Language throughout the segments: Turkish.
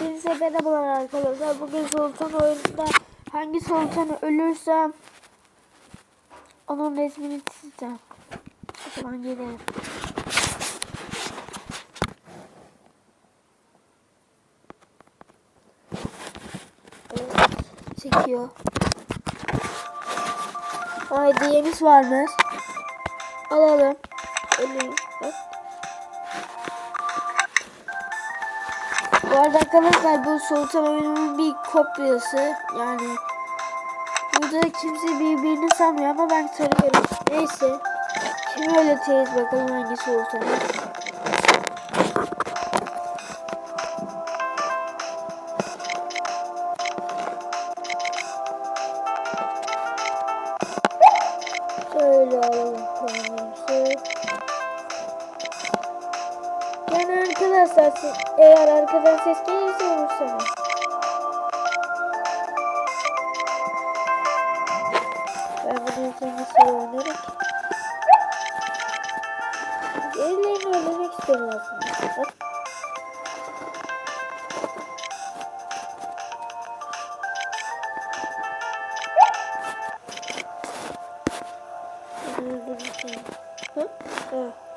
Hepinize merhabalar arkadaşlar. Bugün Sultan oyununda hangi sultanı ölürsem onun resmini çizeceğim. O zaman gidelim. Evet, çekiyor. Hediyemiz varmış. Alalım. Alayım. Bu arada arkadaşlar bu Sultan oyununun bir kopyası. Yani burada kimse birbirini sanmıyor ama ben tanıyorum. Neyse. Şimdi öğreteceğiz bakalım hangi Sultan'ı. Şöyle alalım Yani arkadaşlar siz- eğer arkadan ses gelirse vursanız. Ben bunu nasıl oynarım ki? Ellerini öldürmek istiyorum aslında. Bak.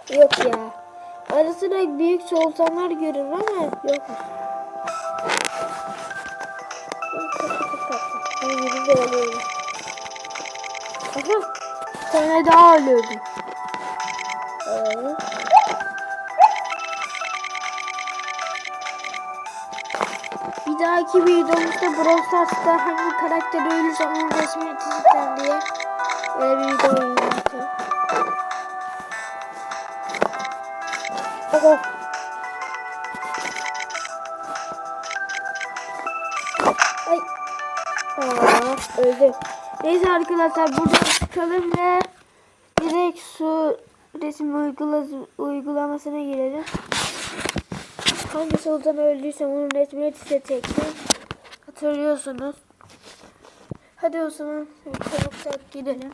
Yok ya. Ara sıra büyük sultanlar görür ama yokmuş. Yeni de alıyorum. Aha. Bir daha ölüyordu. Ee, Bir dahaki videomuzda Brawl Stars'ta hangi karakteri ölürsem onun resmini çizeceğim diye böyle bir video Bak Ay. Aa, öldüm. Neyse arkadaşlar buradan çıkalım ve direkt su resim uygula uygulamasına girelim. Hangi sultan öldüyse onun resmini çizecektim. Hatırlıyorsunuz. Hadi o zaman çabuk çabuk gidelim.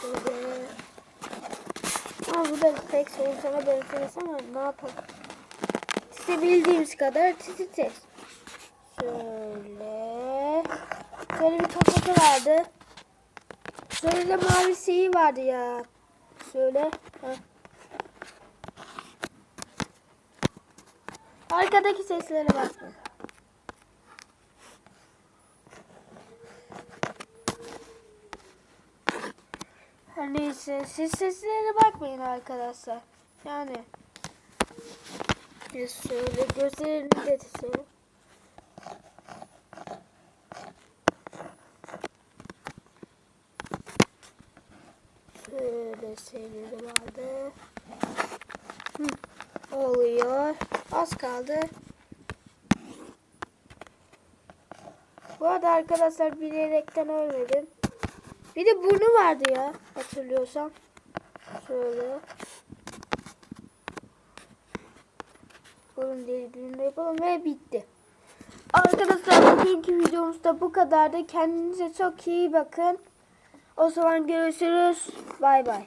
Şöyle. Ama bu da tek sultana benzemez ama ne yapalım. Çizebildiğimiz kadar çizeceğiz. Şöyle. Şöyle bir kafası vardı. Şöyle de mavi şeyi vardı ya. Şöyle. Heh. Arkadaki seslere bakma. Her neyse siz seslere bakmayın arkadaşlar. Yani ya şöyle gözlerini de çizelim. Şöyle şeyleri vardı. Hı, oluyor. Az kaldı. Bu arada arkadaşlar bilerekten ölmedim. Bir de burnu vardı ya hatırlıyorsam. Şöyle. Burun deliğini yapalım ve bitti. Arkadaşlar bugünkü videomuz da bu kadardı. Kendinize çok iyi bakın. O zaman görüşürüz. Bay bay.